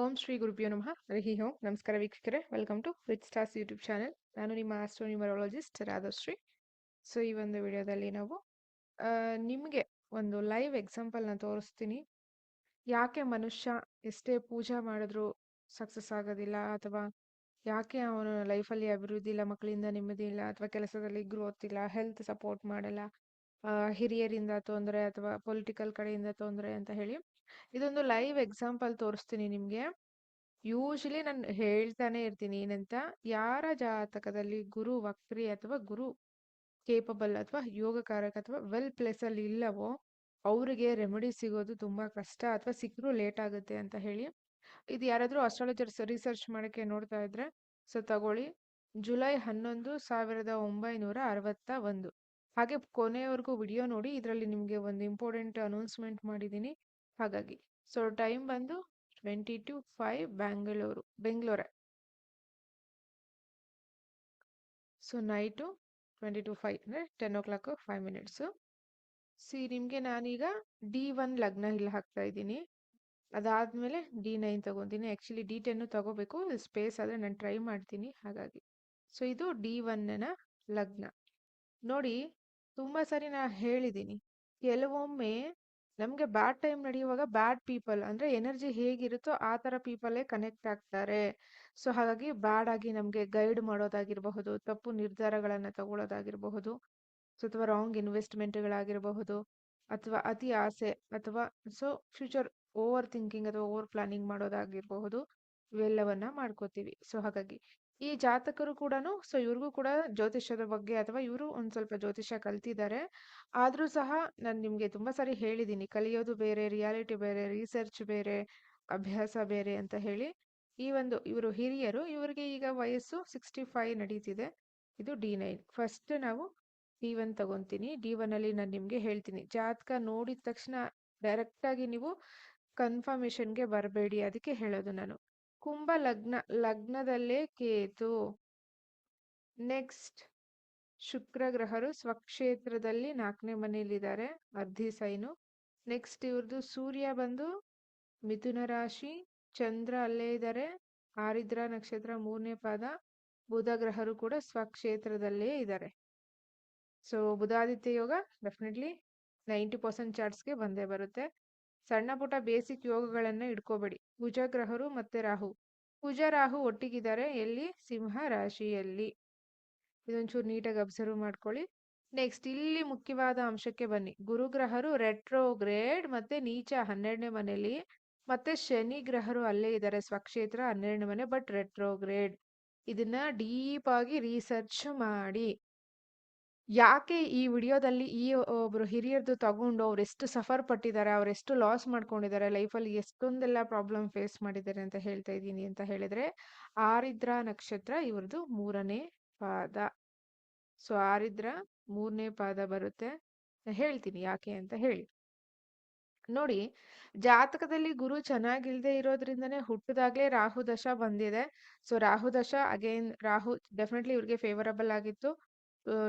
ಓಂ ಶ್ರೀ ಗುರುಭ್ಯೋ ನಮಃ. ಹರಿ ಓಂ. ನಮಸ್ಕಾರ ವೀಕ್ಷಕರೇ. Welcome to rich stars YouTube channel ನಾನು ನಿಮ್ಮ ಆಸ್ಟ್ರೋ ನ್ಯೂಮರಾಲಜಿಸ್ಟ್ ರಾಧಶ್ರೀ. ಸೊ ಈ ಒಂದು ವಿಡಿಯೋದಲ್ಲಿ ನಾವು ನಿಮಗೆ ಒಂದು ಲೈವ್ ಎಕ್ಸಾಂಪಲ್ನ ತೋರಿಸ್ತೀನಿ. ಯಾಕೆ ಮನುಷ್ಯ ಎಷ್ಟೇ ಪೂಜಾ ಮಾಡಿದ್ರೂ ಸಕ್ಸಸ್ ಆಗೋದಿಲ್ಲ ಅಥವಾ ಯಾಕೆ ಅವನ ಲೈಫಲ್ಲಿ ಅಭಿವೃದ್ಧಿ ಇಲ್ಲ, ಮಕ್ಕಳಿಂದ ನೆಮ್ಮದಿ ಇಲ್ಲ ಅಥವಾ ಕೆಲಸದಲ್ಲಿ ಗ್ರೋತ್ ಇಲ್ಲ ಹೆಲ್ತ್ ಸಪೋರ್ಟ್ ಮಾಡಲ್ಲ ಹಿರಿಯರಿಂದ ತೊಂದರೆ ಅಥವಾ ಪೊಲಿಟಿಕಲ್ ಕಡೆಯಿಂದ ತೊಂದರೆ ಅಂತ ಹೇಳಿ. ಇದೊಂದು ಲೈವ್ ಎಕ್ಸಾಂಪಲ್ ತೋರಿಸ್ತೀನಿ ನಿಮಗೆ. ಯೂಶಲಿ ನಾನು ಹೇಳ್ತಾನೆ ಇರ್ತೀನಿ ಏನಂತ, ಯಾರ ಜಾತಕದಲ್ಲಿ ಗುರು ವಕ್ರಿ ಅಥವಾ ಗುರು ಕೇಪಬಲ್ ಅಥವಾ ಯೋಗಕಾರಕ ಅಥವಾ ವೆಲ್ ಪ್ಲೇಸ್ ಅಲ್ಲಿ ಇಲ್ಲವೋ, ಅವರಿಗೆ ರೆಮಿಡಿ ಸಿಗೋದು ತುಂಬಾ ಕಷ್ಟ ಅಥವಾ ಸಿಕ್ಕರೂ ಲೇಟ್ ಆಗುತ್ತೆ ಅಂತ ಹೇಳಿ. ಇದು ಯಾರಾದರೂ ಅಸ್ಟ್ರಾಲಜರ್ಸ್ ರಿಸರ್ಚ್ ಮಾಡೋಕ್ಕೆ ನೋಡ್ತಾ ಇದ್ರೆ, ಸೊ ತಗೊಳ್ಳಿ. ಜುಲೈ ಹನ್ನೊಂದು ಸಾವಿರದ ಒಂಬೈನೂರ ಅರವತ್ತ ಒಂದು. ಹಾಗೆ ಕೊನೆಯವರೆಗೂ ವಿಡಿಯೋ ನೋಡಿ, ಇದರಲ್ಲಿ ನಿಮಗೆ ಒಂದು ಇಂಪಾರ್ಟೆಂಟ್ ಅನೌನ್ಸ್ಮೆಂಟ್ ಮಾಡಿದ್ದೀನಿ. ಹಾಗಾಗಿ. ಸೊ ಟೈಮ್ ಬಂದು twenty two five Bangalore ಬೆಂಗಳೂರೇ so night twenty two five ಅಂದರೆ ten o'clock five minutes see ನಿಮಗೆ ನಾನೀಗ ಡಿ ಒನ್ ಲಗ್ನ ಇಲ್ಲಿ ಹಾಕ್ತಾ ಇದ್ದೀನಿ. ಅದಾದಮೇಲೆ ಡಿ ನೈನ್ ತೊಗೊತೀನಿ. ಆ್ಯಕ್ಚುಲಿ ಡಿ ಟೆನ್ನು ತಗೋಬೇಕು. ಸ್ಪೇಸ್ ಆದರೆ ನಾನು ಟ್ರೈ ಮಾಡ್ತೀನಿ. ಹಾಗಾಗಿ. ಸೊ ಇದು ಡಿ ಒನ್ನ ಲಗ್ನ. ನೋಡಿ, ತುಂಬ ಸರಿ ನಾ ಹೇಳಿದ್ದೀನಿ. ಕೆಲವೊಮ್ಮೆ ನಮಗೆ ಬ್ಯಾಡ್ ಟೈಮ್ ನಡೆಯುವಾಗ ಬ್ಯಾಡ್ ಪೀಪಲ್ ಅಂದ್ರೆ ಎನರ್ಜಿ ಹೇಗಿರುತ್ತೋ ಆ ಥರ ಪೀಪಲೇ ಕನೆಕ್ಟ್ ಆಗ್ತಾರೆ. ಸೊ ಹಾಗಾಗಿ ಬ್ಯಾಡ್ ಆಗಿ ನಮಗೆ ಗೈಡ್ ಮಾಡೋದಾಗಿರಬಹುದು, ತಪ್ಪು ನಿರ್ಧಾರಗಳನ್ನು ತಗೊಳ್ಳೋದಾಗಿರಬಹುದು ಸೊ ಅಥವಾ ರಾಂಗ್ ಇನ್ವೆಸ್ಟ್ಮೆಂಟ್ಗಳಾಗಿರಬಹುದು ಅಥವಾ ಅತಿ ಆಸೆ, ಅಥವಾ ಸೊ ಫ್ಯೂಚರ್ ಓವರ್ ಥಿಂಕಿಂಗ್ ಅಥವಾ ಓವರ್ ಪ್ಲಾನಿಂಗ್ ಮಾಡೋದಾಗಿರಬಹುದು, ಇವೆಲ್ಲವನ್ನ ಮಾಡ್ಕೋತೀವಿ. ಸೊ ಹಾಗಾಗಿ ಈ ಜಾತಕರು ಕೂಡ ಸೊ ಇವ್ರಿಗೂ ಕೂಡ ಜ್ಯೋತಿಷ್ಯದ ಬಗ್ಗೆ ಅಥವಾ ಇವರು ಒಂದ್ ಸ್ವಲ್ಪ ಜ್ಯೋತಿಷ್ಯ ಕಲ್ತಿದ್ದಾರೆ. ಆದರೂ ಸಹ ನಾನು ನಿಮಗೆ ತುಂಬಾ ಸಾರಿ ಹೇಳಿದ್ದೀನಿ ಕಲಿಯೋದು ಬೇರೆ, ರಿಯಾಲಿಟಿ ಬೇರೆ, ರಿಸರ್ಚ್ ಬೇರೆ, ಅಭ್ಯಾಸ ಬೇರೆ ಅಂತ ಹೇಳಿ. ಈ ಒಂದು ಇವರು ಹಿರಿಯರು, ಇವರಿಗೆ ಈಗ ವಯಸ್ಸು ಸಿಕ್ಸ್ಟಿ ಫೈವ್ ನಡೀತಿದೆ. ಇದು ಡಿ ನೈನ್. ಫಸ್ಟ್ ನಾವು ಡಿ ಒನ್ ತಗೊಂತೀನಿ. ಡಿ ಒನ್ ಅಲ್ಲಿ ನಾನು ನಿಮಗೆ ಹೇಳ್ತೀನಿ. ಜಾತಕ ನೋಡಿದ ತಕ್ಷಣ ಡೈರೆಕ್ಟ್ ಆಗಿ ನೀವು ಕನ್ಫರ್ಮೇಶನ್ಗೆ ಬರಬೇಡಿ, ಅದಕ್ಕೆ ಹೇಳೋದು ನಾನು. ಕುಂಭ ಲಗ್ನ ಲಗ್ನದಲ್ಲೇ ಕೇತು. ನೆಕ್ಸ್ಟ್ ಶುಕ್ರ ಗ್ರಹರು ಸ್ವಕ್ಷೇತ್ರದಲ್ಲಿ ನಾಲ್ಕನೇ ಮನೆಯಲ್ಲಿದ್ದಾರೆ, ಅರ್ಧಿ ಸೈನು. ನೆಕ್ಸ್ಟ್ ಇವ್ರದ್ದು ಸೂರ್ಯ ಬಂದು ಮಿಥುನ ರಾಶಿ, ಚಂದ್ರ ಅಲ್ಲೇ ಇದ್ದಾರೆ ಆರಿದ್ರ ನಕ್ಷತ್ರ ಮೂರನೇ ಪಾದ ಬುಧ ಗ್ರಹರು ಕೂಡ ಸ್ವಕ್ಷೇತ್ರದಲ್ಲೇ ಇದ್ದಾರೆ ಸೊ ಬುಧಾದಿತ್ಯ ಯೋಗ ಡೆಫಿನೆಟ್ಲಿ ನೈಂಟಿ ಪರ್ಸೆಂಟ್ ಚಾರ್ಟ್ಸ್ಗೆ ಬಂದೇ ಬರುತ್ತೆ. ಸಣ್ಣ ಪುಟ್ಟ ಬೇಸಿಕ್ ಯೋಗಗಳನ್ನು ಇಟ್ಕೋಬೇಡಿ ಕುಜ ಗ್ರಹರು ಮತ್ತೆ ರಾಹು. ಕುಜ ರಾಹು ಒಟ್ಟಿಗಿದ್ದಾರೆ ಎಲ್ಲಿ? ಸಿಂಹ ರಾಶಿಯಲ್ಲಿ. ಇದೊಂಚೂರು ನೀಟಾಗಿ ಅಬ್ಸರ್ವ್ ಮಾಡ್ಕೊಳ್ಳಿ. ನೆಕ್ಸ್ಟ್ ಇಲ್ಲಿ ಮುಖ್ಯವಾದ ಅಂಶಕ್ಕೆ ಬನ್ನಿ. ಗುರುಗ್ರಹರು ರೆಟ್ರೋಗ್ರೇಡ್ ಮತ್ತೆ ನೀಚ ಹನ್ನೆರಡನೇ ಮನೆಯಲ್ಲಿ ಮತ್ತೆ ಶನಿ ಗ್ರಹರು ಅಲ್ಲೇ ಇದ್ದಾರೆ. ಸ್ವಕ್ಷೇತ್ರ ಹನ್ನೆರಡನೇ ಮನೆ, ಬಟ್ ರೆಟ್ರೋಗ್ರೇಡ್. ಇದನ್ನ ಡೀಪ್ ಆಗಿ ರಿಸರ್ಚ್ ಮಾಡಿ. ಯಾಕೆ ಈ ವಿಡಿಯೋದಲ್ಲಿ ಈ ಒಬ್ರು ಹಿರಿಯರದು ತಗೊಂಡು ಅವ್ರು ಎಷ್ಟು ಸಫರ್ ಪಟ್ಟಿದ್ದಾರೆ ಅವರೆಷ್ಟು ಲಾಸ್ ಮಾಡ್ಕೊಂಡಿದ್ದಾರೆ ಲೈಫಲ್ಲಿ ಎಷ್ಟೊಂದೆಲ್ಲ ಪ್ರಾಬ್ಲಮ್ ಫೇಸ್ ಮಾಡಿದ್ದಾರೆ ಅಂತ ಹೇಳ್ತಾ ಇದ್ದೀನಿ ಅಂತ ಹೇಳಿದ್ರೆ, ಆರಿದ್ರ ನಕ್ಷತ್ರ ಇವ್ರದ್ದು ಮೂರನೇ ಪಾದ. ಸೊ, ಆರಿದ್ರ ಮೂರನೇ ಪಾದ ಬರುತ್ತೆ ಹೇಳ್ತೀನಿ, ಯಾಕೆ ಅಂತ ಹೇಳಿ. ನೋಡಿ, ಜಾತಕದಲ್ಲಿ ಗುರು ಚೆನ್ನಾಗಿಲ್ದೆ ಇರೋದ್ರಿಂದನೇ ಹುಟ್ಟಿದಾಗ್ಲೇ ರಾಹು ದಶ ಬಂದಿದೆ. ಸೊ ರಾಹು ದಶ ಅಗೇನ್ ರಾಹು ಡೆಫಿನೆಟ್ಲಿ ಇವ್ರಿಗೆ ಫೇವರಬಲ್ ಆಗಿತ್ತು.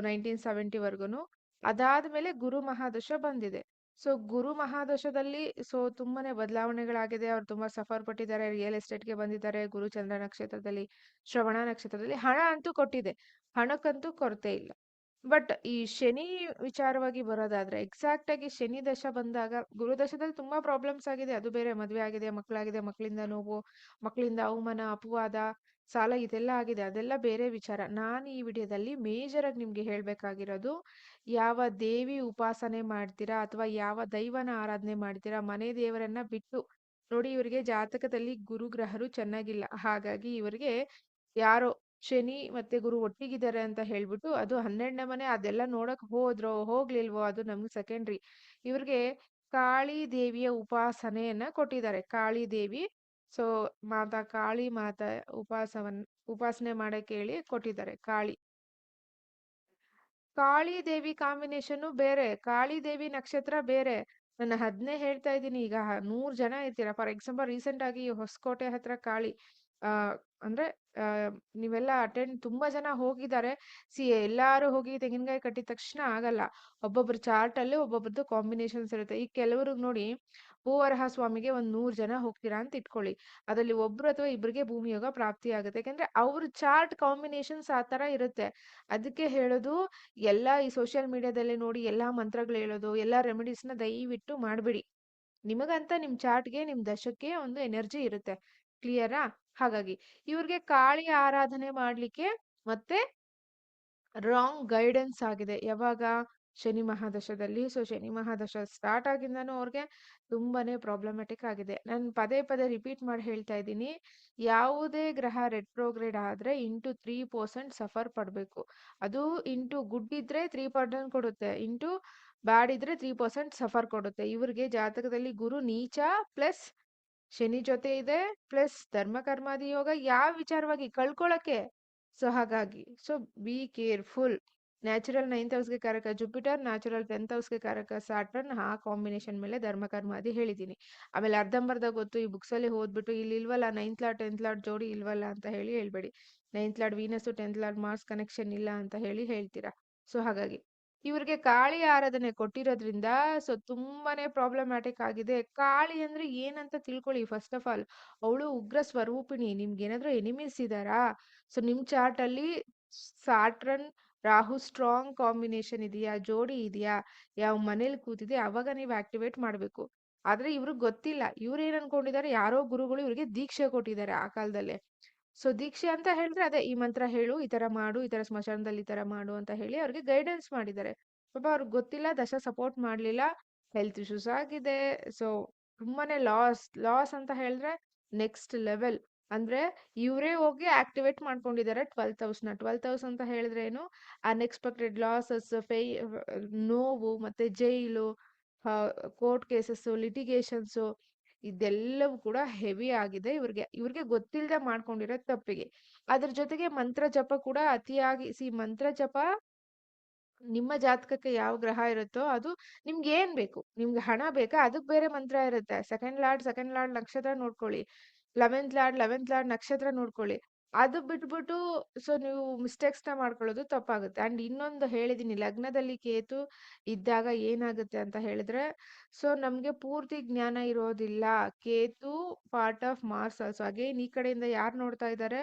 ನೈನ್ಟೀನ್ ಸೆವೆಂಟಿ ಅದಾದ ಅದಾದ್ಮೇಲೆ ಗುರು ಮಹಾದಶ ಬಂದಿದೆ. ಸೊ ಗುರು ಮಹಾದಶದಲ್ಲಿ ಸೊ ತುಂಬಾನೇ ಬದಲಾವಣೆಗಳಾಗಿದೆ. ಅವ್ರು ತುಂಬಾ ಸಫರ್ ಪಟ್ಟಿದ್ದಾರೆ. ರಿಯಲ್ ಎಸ್ಟೇಟ್ಗೆ ಬಂದಿದ್ದಾರೆ. ಗುರು ಚಂದ್ರ ನಕ್ಷತ್ರದಲ್ಲಿ ಶ್ರವಣ ನಕ್ಷತ್ರದಲ್ಲಿ ಹಣ ಅಂತೂ ಕೊಟ್ಟಿದೆ. ಹಣಕ್ಕಂತೂ ಕೊರತೆ ಇಲ್ಲ. ಬಟ್ ಈ ಶನಿ ವಿಚಾರವಾಗಿ ಬರೋದಾದ್ರೆ ಎಕ್ಸಾಕ್ಟ್ ಆಗಿ ಶನಿ ದಶ ಬಂದಾಗ, ಗುರು ದಶದಲ್ಲಿ ತುಂಬಾ ಪ್ರಾಬ್ಲಮ್ಸ್ ಆಗಿದೆ. ಅದು ಬೇರೆ ಮದುವೆ ಆಗಿದೆ, ಮಕ್ಕಳಾಗಿದೆ, ಮಕ್ಕಳಿಂದ ನೋವು, ಮಕ್ಕಳಿಂದ ಅವಮಾನ, ಅಪವಾದ, ಸಾಲ ಇದೆಲ್ಲ ಆಗಿದೆ. ಅದೆಲ್ಲ ಬೇರೆ ವಿಚಾರ. ನಾನು ಈ ವಿಡಿಯೋದಲ್ಲಿ ಮೇಜರ್ ಆಗಿ ನಿಮ್ಗೆ ಹೇಳ್ಬೇಕಾಗಿರೋದು, ಯಾವ ದೇವಿ ಉಪಾಸನೆ ಮಾಡ್ತೀರಾ ಅಥವಾ ಯಾವ ದೈವನ ಆರಾಧನೆ ಮಾಡ್ತೀರಾ, ಮನೆ ದೇವರನ್ನ ಬಿಟ್ಟು ನೋಡಿ, ಇವರಿಗೆ ಜಾತಕದಲ್ಲಿ ಗುರುಗ್ರಹರು ಚೆನ್ನಾಗಿಲ್ಲ. ಹಾಗಾಗಿ ಇವರಿಗೆ ಯಾರೋ ಶನಿ ಮತ್ತೆ ಗುರು ಒಟ್ಟಿಗಿದ್ದಾರೆ ಅಂತ ಹೇಳ್ಬಿಟ್ಟು ಅದು ಹನ್ನೆರಡನೇ ಮನೆ ಅದೆಲ್ಲ ನೋಡಕ್ ಹೋದ್ರೋ ಹೋಗ್ಲಿಲ್ವೋ ಅದು ನಮ್ಗೆ ಸೆಕೆಂಡ್ರಿ ಇವ್ರಿಗೆ ಕಾಳಿ ದೇವಿಯ ಉಪಾಸನೆಯನ್ನ ಕೊಟ್ಟಿದ್ದಾರೆ. ಕಾಳಿ ದೇವಿ ಸೊ ಮಾತಾ ಕಾಳಿ ಮಾತಾ ಉಪಾಸವನ್, ಉಪಾಸನೆ ಮಾಡಕ್ ಹೇಳಿ ಕೊಟ್ಟಿದ್ದಾರೆ ಕಾಳಿ. ಕಾಳಿ ದೇವಿ ಕಾಂಬಿನೇಷನ್ ಬೇರೆ, ಕಾಳಿ ದೇವಿ ನಕ್ಷತ್ರ ಬೇರೆ. ನನ್ನ ಹದ್ನೇ ಹೇಳ್ತಾ ಇದ್ದೀನಿ, ಈಗ ನೂರ್ ಜನ ಇರ್ತೀರಾ? ಫಾರ್ ಎಕ್ಸಾಂಪಲ್ ರೀಸೆಂಟ್ ಆಗಿ ಹೊಸಕೋಟೆ ಹತ್ರ ಕಾಳಿ. ಅಂದ್ರೆ ನೀವೆಲ್ಲ ಅಟೆಂಡ್ ತುಂಬಾ ಜನ ಹೋಗಿದ್ದಾರೆ. ಸಿ, ಎಲ್ಲರೂ ಹೋಗಿ ತೆಂಗಿನಕಾಯಿ ಕಟ್ಟಿದ ತಕ್ಷಣ ಆಗಲ್ಲ. ಒಬ್ಬೊಬ್ರ ಚಾರ್ಟಲ್ಲಿ ಒಬ್ಬೊಬ್ರದ್ದು ಕಾಂಬಿನೇಷನ್ಸ್ ಇರುತ್ತೆ. ಈ ಕೆಲವ್ರಿಗೆ ನೋಡಿ, ಭೂವರಹ ಸ್ವಾಮಿಗೆ ಒಂದು ನೂರು ಜನ ಹೋಗ್ತೀರಾ ಅಂತ ಇಟ್ಕೊಳ್ಳಿ. ಅದರಲ್ಲಿ ಒಬ್ರು ಅಥವಾ ಇಬ್ಬರಿಗೆ ಭೂಮಿ ಯೋಗ ಪ್ರಾಪ್ತಿ ಆಗುತ್ತೆ. ಯಾಕಂದ್ರೆ, ಅವ್ರ ಚಾರ್ಟ್ ಕಾಂಬಿನೇಷನ್ಸ್ ಆ ತರ ಇರುತ್ತೆ. ಅದಕ್ಕೆ ಹೇಳೋದು, ಎಲ್ಲ ಈ ಸೋಷಿಯಲ್ ಮೀಡಿಯಾದಲ್ಲಿ ನೋಡಿ, ಎಲ್ಲಾ ಮಂತ್ರಗಳು ಹೇಳೋದು, ಎಲ್ಲಾ ರೆಮಿಡೀಸ್ನ ದಯವಿಟ್ಟು ಮಾಡ್ಬಿಡಿ. ನಿಮಗಂತ ನಿಮ್ಮ ಚಾರ್ಟ್ಗೆ ನಿಮ್ಮ ದಶಕ್ಕೆ ಒಂದು ಎನರ್ಜಿ ಇರುತ್ತೆ. ಕ್ಲಿಯರಾ ಹಾಗಾಗಿ ಇವ್ರಿಗೆ ಕಾಳಿ ಆರಾಧನೆ ಮಾಡ್ಲಿಕ್ಕೆ ಮತ್ತೆ ರಾಂಗ್ ಗೈಡೆನ್ಸ್ ಆಗಿದೆ. ಯಾವಾಗ? ಶನಿ ಮಹಾದಶದಲ್ಲಿ. ಸೊ ಶನಿ ಮಹಾದಶ ಸ್ಟಾರ್ಟ್ ಆಗಿಂದಾನು ಅವ್ರಿಗೆ ತುಂಬಾನೇ ಪ್ರಾಬ್ಲಮ್ಯಾಟಿಕ್ ಆಗಿದೆ. ನಾನು ಪದೇ ಪದೇ ರಿಪೀಟ್ ಮಾಡಿ ಹೇಳ್ತಾ ಇದ್ದೀನಿ. ಯಾವುದೇ ಗ್ರಹ ರೆಟ್ರೋಗ್ರೇಡ್ ಆದ್ರೆ ಇಂಟು ತ್ರೀ ಪರ್ಸೆಂಟ್ ಸಫರ್ ಪಡ್ಬೇಕು. ಅದು ಇಂಟು ಗುಡ್ ಇದ್ರೆ ತ್ರೀ ಪರ್ಸೆಂಟ್ ಕೊಡುತ್ತೆ. ಇಂಟು ಬ್ಯಾಡ್ ಇದ್ರೆ ತ್ರೀ ಪರ್ಸೆಂಟ್ ಸಫರ್ ಕೊಡುತ್ತೆ. ಇವ್ರಿಗೆ ಜಾತಕದಲ್ಲಿ ಗುರು ನೀಚ ಪ್ಲಸ್ ಶನಿ ಜೊತೆ ಇದೆ, ಪ್ಲಸ್ ಧರ್ಮ ಕರ್ಮಾದಿ ಯೋಗ ಯಾವ ವಿಚಾರವಾಗಿ ಕಳ್ಕೊಳಕ್ಕೆ ಸೊ ಹಾಗಾಗಿ, so be careful natural ninth ಹೌಸ್ಗೆ ಕಾರಕ ಜುಪಿಟರ್ ನ್ಯಾಚುರಲ್ ಟೆಂತ್ ಹೌಸ್ಗೆ ಕಾರಕ ಸಾಟರ್ನ್ ಆ ಕಾಂಬಿನೇಷನ್ ಮೇಲೆ ಧರ್ಮ ಕರ್ಮಾದಿ ಹೇಳಿದ್ದೀನಿ. ಆಮೇಲೆ ಅರ್ಧಂಬರ್ಧ ಗೊತ್ತು, ಈ ಬುಕ್ಸಲ್ಲಿ ಓದ್ಬಿಟ್ಟು ಇಲ್ಲಿ ಇಲ್ವಲ್ಲ ನೈನ್ತ್ ಲಾಡ್ ಟೆಂತ್ ಲಾಡ್ ಜೋಡಿ ಇಲ್ವಲ್ಲ ಅಂತ ಹೇಳಿ ಹೇಳ್ಬೇಡಿ. Ninth lord Venus tenth lord Mars connection ಇಲ್ಲ ಅಂತ ಹೇಳಿ ಹೇಳ್ತೀರಾ? ಸೊ ಹಾಗಾಗಿ ಇವ್ರಿಗೆ ಕಾಳಿ ಆರಾಧನೆ ಕೊಟ್ಟಿರೋದ್ರಿಂದ ಸೊ ತುಂಬಾನೇ ಪ್ರಾಬ್ಲಮ್ಯಾಟಿಕ್ ಆಗಿದೆ. ಕಾಳಿ ಅಂದ್ರೆ ಏನಂತ ತಿಳ್ಕೊಳ್ಳಿ ಫಸ್ಟ್ ಆಫ್ ಆಲ್ ಅವಳು ಉಗ್ರ ಸ್ವರೂಪಿಣಿ. ನಿಮ್ಗೆ ಏನಾದ್ರು ಎನಿಮೀಸ್ ಇದಾರಾ ಸೊ ನಿಮ್ ಚಾರ್ಟ್ ಅಲ್ಲಿ ಸಾಟ್ರನ್ ರಾಹು ಸ್ಟ್ರಾಂಗ್ ಕಾಂಬಿನೇಷನ್ ಇದೆಯಾ? ಜೋಡಿ ಇದೆಯಾ? ಯಾವ ಮನೇಲಿ ಕೂತಿದೆ ಅವಾಗ ನೀವು ಆಕ್ಟಿವೇಟ್ ಮಾಡ್ಬೇಕು. ಆದ್ರೆ ಇವ್ರಿಗೆ ಗೊತ್ತಿಲ್ಲ. ಇವ್ರು ಏನ್ ಅನ್ಕೊಂಡಿದ್ದಾರೆ ಯಾರೋ ಗುರುಗಳು ಇವ್ರಿಗೆ ದೀಕ್ಷೆ ಕೊಟ್ಟಿದ್ದಾರೆ ಆ ಕಾಲದಲ್ಲೇ. ಸೊ, ದೀಕ್ಷೆ ಅಂತ ಹೇಳಿದ್ರೆ ಅದೇ ಈ ಮಂತ್ರ ಹೇಳು, ಈ ತರ ಮಾಡು, ಈ ತರ ಸ್ಮಶಾನದಲ್ಲಿ ಈ ತರ ಮಾಡು ಅಂತ ಹೇಳಿ ಅವ್ರಿಗೆ ಗೈಡೆನ್ಸ್ ಮಾಡಿದ್ದಾರೆ. ಪಾಪ ಅವ್ರಿಗೆ ಗೊತ್ತಿಲ್ಲ, ದಶ ಸಪೋರ್ಟ್ ಮಾಡ್ಲಿಲ್ಲ ಹೆಲ್ತ್ ಇಶ್ಯೂಸ್ ಆಗಿದೆ. ಸೊ ತುಂಬಾನೇ ಲಾಸ್ ಲಾಸ್ ಅಂತ ಹೇಳಿದ್ರೆ ನೆಕ್ಸ್ಟ್ ಲೆವೆಲ್ ಅಂದ್ರೆ ಇವರೇ ಹೋಗಿ ಆಕ್ಟಿವೇಟ್ ಮಾಡ್ಕೊಂಡಿದ್ದಾರೆ ಟ್ವೆಲ್ ಹೌಸ್ನ. ಟ್ವೆಲ್ತ್ ಅಂತ ಹೇಳಿದ್ರೆ ಏನು? ಅನ್ಎಕ್ಸ್ಪೆಕ್ಟೆಡ್ ಲಾಸಸ್ ಫೇ ನೋವು, ಮತ್ತೆ ಜೈಲು ಕೋರ್ಟ್ ಕೇಸಸ್ ಲಿಟಿಗೇಷನ್ಸ್ ಇದೆಲ್ಲವೂ ಕೂಡ ಹೆವಿ ಆಗಿದೆ. ಇವ್ರಿಗೆ ಇವ್ರಿಗೆ ಗೊತ್ತಿಲ್ಲದೆ ಮಾಡ್ಕೊಂಡಿರೋ ತಪ್ಪಿಗೆ. ಅದ್ರ ಜೊತೆಗೆ ಮಂತ್ರ ಜಪ ಕೂಡ ಅತಿಯಾಗಿ, ಸಿ ಮಂತ್ರ ಜಪ ನಿಮ್ಮ ಜಾತಕಕ್ಕೆ ಯಾವ ಗ್ರಹ ಇರುತ್ತೋ ಅದು ನಿಮ್ಗೆ ಏನ್ ಬೇಕು? ನಿಮ್ಗೆ ಹಣ ಬೇಕಾ? ಅದಕ್ ಬೇರೆ ಮಂತ್ರ ಇರುತ್ತೆ. ಸೆಕೆಂಡ್ ಲಾರ್ಡ್ ಸೆಕೆಂಡ್ ಲಾರ್ಡ್ ನಕ್ಷತ್ರ ನೋಡ್ಕೊಳ್ಳಿ. ಲೆವೆಂತ್ ಲಾರ್ಡ್ ಲೆವೆಂತ್ ಲಾರ್ಡ್ ನಕ್ಷತ್ರ ನೋಡ್ಕೊಳ್ಳಿ. ಅದು ಬಿಟ್ಬಿಟ್ಟು ಸೊ, ನೀವು ಮಿಸ್ಟೇಕ್ಸ್ನ ಮಾಡ್ಕೊಳ್ಳೋದು ತಪ್ಪಾಗುತ್ತೆ. ಅಂಡ್ ಇನ್ನೊಂದು ಹೇಳಿದೀನಿ, ಲಗ್ನದಲ್ಲಿ ಕೇತು ಇದ್ದಾಗ ಏನಾಗುತ್ತೆ ಅಂತ ಹೇಳಿದ್ರೆ, ಸೊ, ನಮ್ಗೆ ಪೂರ್ತಿ ಜ್ಞಾನ ಇರೋದಿಲ್ಲ. Ketu part of Mars also again ಈ ಕಡೆಯಿಂದ ಯಾರು ನೋಡ್ತಾ ಇದ್ದಾರೆ?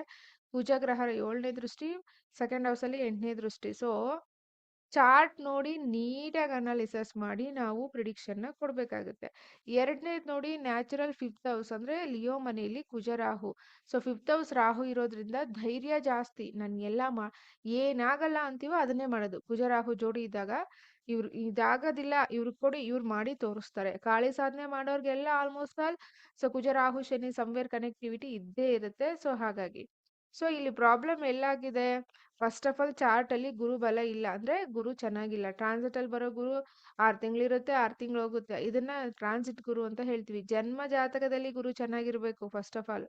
ಕುಜಗ್ರಹರ ಏಳನೇ ದೃಷ್ಟಿ ಸೆಕೆಂಡ್ ಹೌಸ್ ಅಲ್ಲಿ ಎಂಟನೇ ದೃಷ್ಟಿ. ಸೊ ಚಾರ್ಟ್ ನೋಡಿ ನೀಟಾಗಿ ಅನಾಲಿಸಸ್ ಮಾಡಿ ನಾವು ಪ್ರಿಡಿಕ್ಷನ್ನ ಕೊಡ್ಬೇಕಾಗುತ್ತೆ. ಎರಡನೇದು ನೋಡಿ ನ್ಯಾಚುರಲ್ ಫಿಫ್ತ್ ಹೌಸ್ ಅಂದ್ರೆ ಲಿಯೋ ಮನೆಯಲ್ಲಿ Kuja Rahu so, fifth house Rahu ಇರೋದ್ರಿಂದ ಧೈರ್ಯ ಜಾಸ್ತಿ. ನನ್ ಎಲ್ಲ ಮಾ, ಏನಾಗಲ್ಲ ಅಂತೀವೋ ಅದನ್ನೇ ಮಾಡೋದು. ಕುಜ ರಾಹು ಜೋಡಿ ಇದ್ದಾಗ ಇವ್ರು ಇದಾಗೋದಿಲ್ಲ, ಇವ್ರಿಗೆ ಕೊಡಿ, ಇವ್ರು ಮಾಡಿ ತೋರಿಸ್ತಾರೆ. ಕಾಳಿ ಸಾಧನೆ ಮಾಡೋರ್ಗೆಲ್ಲ almost all so Kuja Rahu Shani somewhere connectivity ಇದ್ದೇ ಇರುತ್ತೆ. ಸೊ, ಹಾಗಾಗಿ. ಸೊ, ಇಲ್ಲಿ ಪ್ರಾಬ್ಲಮ್ ಎಲ್ಲಾಗಿದೆ? ಫಸ್ಟ್ ಆಫ್ ಆಲ್ ಚಾರ್ಟ್ ಅಲ್ಲಿ ಗುರು ಬಲ ಇಲ್ಲ ಅಂದ್ರೆ ಗುರು ಚೆನ್ನಾಗಿಲ್ಲ. ಟ್ರಾನ್ಸಿಟ್ ಅಲ್ಲಿ ಬರೋ ಗುರು ಆರ್ ತಿಂಗಳಿರುತ್ತೆ ಆರ್ ತಿಂಗಳು ಹೋಗುತ್ತೆ. ಇದನ್ನ ಟ್ರಾನ್ಸಿಟ್ ಗುರು ಅಂತ ಹೇಳ್ತೀವಿ. ಜನ್ಮ ಜಾತಕದಲ್ಲಿ ಗುರು ಚೆನ್ನಾಗಿರ್ಬೇಕು first of all.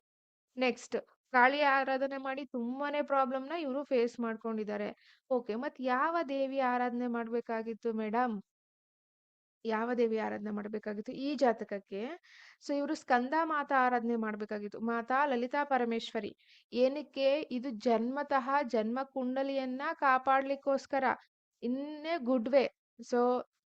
Next, Kali ಆರಾಧನೆ ಮಾಡಿ ತುಂಬಾನೇ ಪ್ರಾಬ್ಲಮ್ನ ಇವರು ಫೇಸ್ ಮಾಡ್ಕೊಂಡಿದ್ದಾರೆ. ಓಕೆ, ಮತ್ ಯಾವ ದೇವಿ ಆರಾಧನೆ ಮಾಡ್ಬೇಕಾಗಿತ್ತು ಮೇಡಮ್? ಯಾವ ದೇವಿ ಆರಾಧನೆ ಮಾಡ್ಬೇಕಾಗಿತ್ತು? ಈ ಜಾತಕಕ್ಕೆ. ಸೊ, ಇವರು ಸ್ಕಂದ ಮಾತಾ ಆರಾಧನೆ ಮಾಡ್ಬೇಕಾಗಿತ್ತು. ಮಾತಾ ಲಲಿತಾ ಪರಮೇಶ್ವರಿ. ಏನಕ್ಕೆ? ಇದು ಜನ್ಮತಃ ಜನ್ಮ ಕುಂಡಲಿಯನ್ನ ಕಾಪಾಡ್ಲಿಕ್ಕೋಸ್ಕರ. ಇನ್ನೇ ಗುಡ್ ವೇ ಸೊ,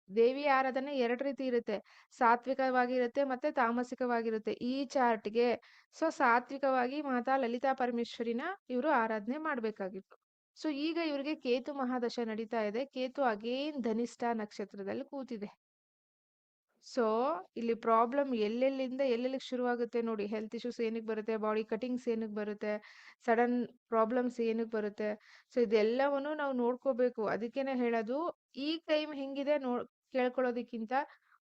ದೇವಿ ಆರಾಧನೆ ಎರಡ್ ರೀತಿ ಇರುತ್ತೆ. ಸಾತ್ವಿಕವಾಗಿರುತ್ತೆ ಮತ್ತೆ ತಾಮಸಿಕವಾಗಿರುತ್ತೆ ಈ ಚಾರ್ಟ್ಗೆ. ಸೊ, ಸಾತ್ವಿಕವಾಗಿ ಮಾತಾ ಲಲಿತಾ ಪರಮೇಶ್ವರಿನ ಇವರು ಆರಾಧನೆ ಮಾಡ್ಬೇಕಾಗಿತ್ತು. ಸೊ, ಈಗ ಇವ್ರಿಗೆ ಕೇತು ಮಹಾದಶ ನಡೀತಾ ಇದೆ. ಕೇತು ಅಗೇನ್ ಧನಿಷ್ಠ ನಕ್ಷತ್ರದಲ್ಲಿ ಕೂತಿದೆ. ಸೊ ಇಲ್ಲಿ ಪ್ರಾಬ್ಲಮ್ ಎಲ್ಲೆಲ್ಲಿಂದ ಎಲ್ಲೆಲ್ಲಿಗೆ ಶುರುವಾಗುತ್ತೆ ನೋಡಿ ಹೆಲ್ತ್ ಇಶ್ಯೂಸ್ ಏನಕ್ಕೆ ಬರುತ್ತೆ ಬಾಡಿ ಕಟಿಂಗ್ಸ್ ಏನಕ್ಕೆ ಬರುತ್ತೆ ಸಡನ್ ಪ್ರಾಬ್ಲಮ್ಸ್ ಏನಕ್ಕೆ ಬರುತ್ತೆ. ಸೊ ಇದೆಲ್ಲವನ್ನು ನಾವು ನೋಡ್ಕೋಬೇಕು. ಅದಕ್ಕೇನೆ ಹೇಳೋದು, ಈ ಟೈಮ್ ಹೆಂಗಿದೆ ನೋ, ಕೇಳ್ಕೊಳ್ಳೋದಕ್ಕಿಂತ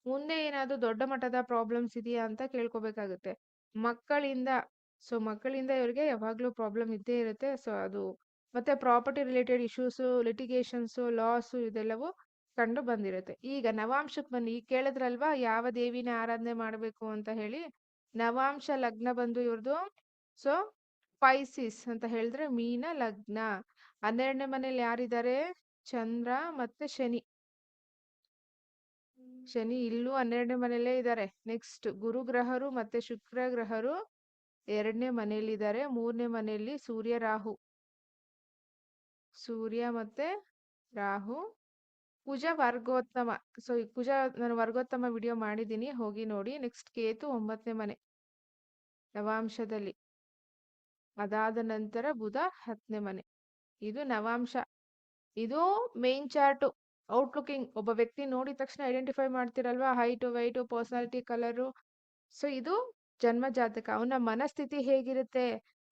ಮುಂದೆ ಏನಾದರೂ ದೊಡ್ಡ ಮಟ್ಟದ ಪ್ರಾಬ್ಲಮ್ಸ್ ಇದೆಯಾ ಅಂತ ಕೇಳ್ಕೊಬೇಕಾಗುತ್ತೆ. ಮಕ್ಕಳಿಂದ ಸೊ ಮಕ್ಕಳಿಂದ ಇವರಿಗೆ ಯಾವಾಗಲೂ ಪ್ರಾಬ್ಲಮ್ ಇದ್ದೇ ಇರುತ್ತೆ. ಸೊ ಅದು ಮತ್ತೆ property related issues litigations loss ಇದೆಲ್ಲವೂ ಕಂಡು ಬಂದಿರುತ್ತೆ. ಈಗ ನವಾಂಶಕ್ಕೆ ಬನ್ನಿ. ಈಗ ಕೇಳಿದ್ರಲ್ವಾ, ಯಾವ ದೇವಿನ ಆರಾಧನೆ ಮಾಡಬೇಕು ಅಂತ ಹೇಳಿ. ನವಾಂಶ ಲಗ್ನ ಬಂದು ಇವ್ರದು, ಸೊ ಪೈಸಿಸ್ ಅಂತ ಹೇಳಿದ್ರೆ ಮೀನ ಲಗ್ನ. ಹನ್ನೆರಡನೇ ಮನೇಲಿ ಯಾರಿದ್ದಾರೆ? ಚಂದ್ರ ಮತ್ತೆ ಶನಿ. ಶನಿ ಇಲ್ಲೂ ಹನ್ನೆರಡನೇ ಮನೆಯಲ್ಲೇ ಇದ್ದಾರೆ. ನೆಕ್ಸ್ಟ್ ಗುರು ಗ್ರಹರು ಮತ್ತೆ ಶುಕ್ರ ಗ್ರಹರು ಎರಡನೇ ಮನೆಯಲ್ಲಿದ್ದಾರೆ ಮೂರನೇ ಮನೆಯಲ್ಲಿ ಸೂರ್ಯ, ರಾಹು. ಸೂರ್ಯ ಮತ್ತೆ ರಾಹು. ಕುಜ ವರ್ಗೋತ್ತಮ ಸೊ ಈ ಕುಜ ನಾನು ವರ್ಗೋತ್ತಮ ವಿಡಿಯೋ ಮಾಡಿದ್ದೀನಿ, ಹೋಗಿ ನೋಡಿ. ನೆಕ್ಸ್ಟ್ ಕೇತು ಒಂಬತ್ತನೇ ಮನೆ, ನವಾಂಶದಲ್ಲಿ. ಅದಾದ ನಂತರ ಬುಧ ಹತ್ತನೇ ಮನೆ. ಇದು ನವಾಂಶ. ಇದು ಮೇನ್ ಚಾರ್ಟು ಔಟ್ಲುಕಿಂಗ್ ಒಬ್ಬ ವ್ಯಕ್ತಿ ನೋಡಿದ ತಕ್ಷಣ identify ಮಾಡ್ತಿರಲ್ವಾ? Height weight personality colour so ಇದು ಜನ್ಮ ಜಾತಕ. ಅವನ ಮನಸ್ಥಿತಿ ಹೇಗಿರುತ್ತೆ?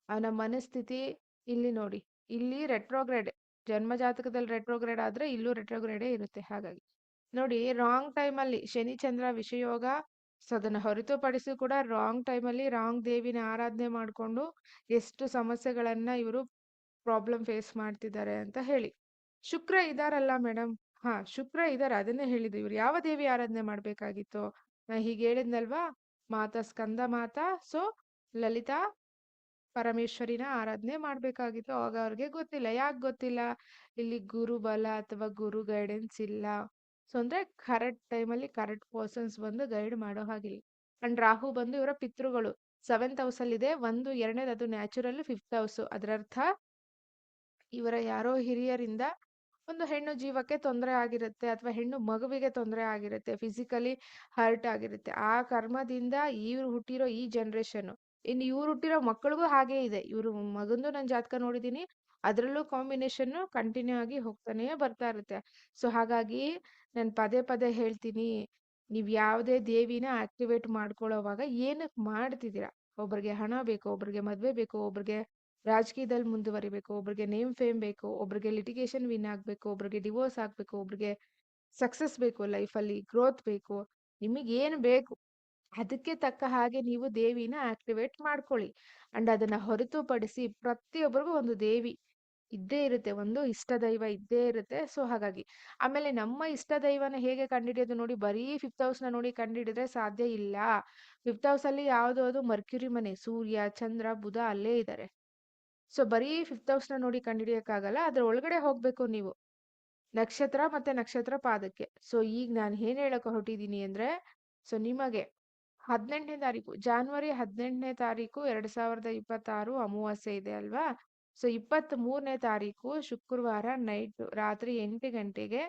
ಅವನ ಮನಸ್ಥಿತಿ ಇಲ್ಲಿ ನೋಡಿ. ಇಲ್ಲಿ ರೆಟ್ರೋಗ್ರೇಡ್ ಜನ್ಮ ಜಾತಕದಲ್ಲಿ ರೆಟ್ರೋಗ್ರೇಡ್ ಆದ್ರೆ ಇಲ್ಲೂ ರೆಟ್ರೋಗ್ರೇಡೇ ಇರುತ್ತೆ, ಹಾಗಾಗಿ. ನೋಡಿ ರಾಂಗ್ ಟೈಮಲ್ಲಿ ಶನಿ, ಚಂದ್ರ ವಿಷಯೋಗ ಸದನ ಹೊರತುಪಡಿಸಿ ಕೂಡ ರಾಂಗ್ ಟೈಮಲ್ಲಿ ರಾಂಗ್ ದೇವಿನ ಆರಾಧನೆ ಮಾಡಿಕೊಂಡು ಎಷ್ಟು ಸಮಸ್ಯೆಗಳನ್ನ ಇವರು ಪ್ರಾಬ್ಲಮ್ ಫೇಸ್ ಮಾಡ್ತಿದ್ದಾರೆ ಅಂತ ಹೇಳಿ. ಶುಕ್ರ ಇದಾರಲ್ಲ ಮೇಡಮ್ ಹಾ, ಶುಕ್ರ ಇದಾರೆ, ಅದನ್ನೇ ಹೇಳಿದ್ದು ಇವ್ರು. ಯಾವ ದೇವಿ ಆರಾಧನೆ ಮಾಡ್ಬೇಕಾಗಿತ್ತು? ನಾ ಹೀಗೆ ಹೇಳಿದ್ನಲ್ವಾ? ಮಾತಾ ಸ್ಕಂದ ಮಾತಾ, ಸೊ ಲಲಿತಾ ಪರಮೇಶ್ವರಿನ ಆರಾಧನೆ ಮಾಡ್ಬೇಕಾಗಿತ್ತು. ಆಗ ಅವ್ರಿಗೆ ಗೊತ್ತಿಲ್ಲ. ಯಾಕೆ ಗೊತ್ತಿಲ್ಲ? ಇಲ್ಲಿ ಗುರು ಬಲ ಅಥವಾ ಗುರು ಗೈಡೆನ್ಸ್ ಇಲ್ಲ. ಸೊ ಅಂದ್ರೆ ಕರೆಕ್ಟ್ ಟೈಮಲ್ಲಿ ಕರೆಕ್ಟ್ ಪರ್ಸನ್ಸ್ ಬಂದು ಗೈಡ್ ಮಾಡೋ ಹಾಗಿಲ್ಲ. ಅಂಡ್ ರಾಹು ಬಂದು ಇವರ ಪಿತೃಗಳು. ಸೆವೆಂತ್ ಹೌಸ್ ಅಲ್ಲಿ ಇದೆ. ಒಂದು, ಎರಡನೇದು ಅದು ನ್ಯಾಚುರಲ್ ಫಿಫ್ತ್ ಹೌಸ್ ಅದರರ್ಥ ಇವರ ಯಾರೋ ಹಿರಿಯರಿಂದ ಒಂದು ಹೆಣ್ಣು ಜೀವಕ್ಕೆ ತೊಂದರೆ ಆಗಿರುತ್ತೆ ಅಥವಾ ಹೆಣ್ಣು ಮಗುವಿಗೆ ತೊಂದರೆ ಆಗಿರುತ್ತೆ. ಫಿಸಿಕಲಿ ಹರ್ಟ್ ಆಗಿರುತ್ತೆ. ಆ ಕರ್ಮದಿಂದ ಇವ್ರು ಹುಟ್ಟಿರೋ ಈ ಜನ್ರೇಷನ್ ಇನ್ನು ಇವ್ರು ಹುಟ್ಟಿರೋ ಮಕ್ಕಳಿಗೂ ಹಾಗೆ ಇದೆ. ಇವ್ರು ಮಗಂದು ನಾನು ಜಾತಕ ನೋಡಿದೀನಿ ಅದರಲ್ಲೂ ಕಾಂಬಿನೇಷನ್ ಕಂಟಿನ್ಯೂ ಆಗಿ ಹೋಗ್ತಾನೆ ಬರ್ತಾ ಇರುತ್ತೆ. ಸೊ ಹಾಗಾಗಿ ನಾನು ಪದೇ ಪದೇ ಹೇಳ್ತೀನಿ, ನೀವ್ ಯಾವುದೇ ದೇವಿನ ಆಕ್ಟಿವೇಟ್ ಮಾಡ್ಕೊಳ್ಳೋವಾಗ ಏನಕ್ಕೆ ಮಾಡ್ತಿದ್ದೀರಾ? ಒಬ್ರಿಗೆ ಹಣ ಬೇಕು, ಒಬ್ರಿಗೆ ಮದ್ವೆ ಬೇಕು, ಒಬ್ರಿಗೆ ರಾಜಕೀಯದಲ್ಲಿ ಮುಂದುವರಿಬೇಕು, ಒಬ್ರಿಗೆ ನೇಮ್ ಫೇಮ್ ಬೇಕು, ಒಬ್ರಿಗೆ ಲಿಟಿಗೇಷನ್ ವಿನ್ ಆಗ್ಬೇಕು, ಒಬ್ರಿಗೆ ಡಿವೋರ್ಸ್ ಆಗ್ಬೇಕು, ಒಬ್ರಿಗೆ ಸಕ್ಸಸ್ ಬೇಕು ಲೈಫಲ್ಲಿ ಗ್ರೋತ್ ಬೇಕು, ನಿಮಗೆ ಏನು ಬೇಕು? ಅದಕ್ಕೆ ತಕ್ಕ ಹಾಗೆ ನೀವು ದೇವಿನ ಆಕ್ಟಿವೇಟ್ ಮಾಡ್ಕೊಳ್ಳಿ. ಅಂಡ್ ಅದನ್ನ ಹೊರತುಪಡಿಸಿ ಪ್ರತಿಯೊಬ್ಬರಿಗೂ ಒಂದು ದೇವಿ ಇದ್ದೇ ಇರುತ್ತೆ, ಒಂದು ಇಷ್ಟ ದೈವ ಇದ್ದೇ ಇರುತ್ತೆ. ಸೊ ಹಾಗಾಗಿ ಆಮೇಲೆ ನಮ್ಮ ಇಷ್ಟ ದೈವನ ಹೇಗೆ ಕಂಡಿಡಿಯೋದು ನೋಡಿ, ಬರೀ ಫಿಫ್ತ್ ಹೌಸ್ನ ನೋಡಿ ಕಂಡಿಡಿದ್ರೆ ಸಾಧ್ಯ ಇಲ್ಲ. ಫಿಫ್ತ್ ಹೌಸ್ ಅಲ್ಲಿ ಅದು ಮರ್ಕ್ಯೂರಿ ಮನೆ, ಸೂರ್ಯ, ಚಂದ್ರ, ಬುಧ ಅಲ್ಲೇ ಇದ್ದಾರೆ ಸೊ ಬರೀ ಫಿಫ್ತ್ ಹೌಸ್ನ ನೋಡಿ ಕಂಡಿಡಿಯಕ್ಕಾಗಲ್ಲ, ಅದ್ರ ಒಳಗಡೆ ಹೋಗ್ಬೇಕು ನೀವು. ನಕ್ಷತ್ರ ಮತ್ತೆ ನಕ್ಷತ್ರ ಪಾದಕ್ಕೆ. ಸೊ ಈಗ ನಾನು ಏನ್ ಹೇಳಕ್ಕೆ ಹೊರಟಿದ್ದೀನಿ ಅಂದ್ರೆ ಸೊ ನಿಮಗೆ ಹದಿನೆಂಟನೇ ತಾರೀಕು, ಜಾನ್ವರಿ ಹದಿನೆಂಟನೇ ತಾರೀಕು ಎರಡ್ ಸಾವಿರದ ಇಪ್ಪತ್ತಾರು ಅಮಾವಾಸ್ಯೆ ಇದೆ ಅಲ್ವಾ? ಸೊ ಇಪ್ಪತ್ತ್ ಮೂರನೇ ತಾರೀಕು ಶುಕ್ರವಾರ ನೈಟ್ ರಾತ್ರಿ ಎಂಟು ಗಂಟೆಗೆ.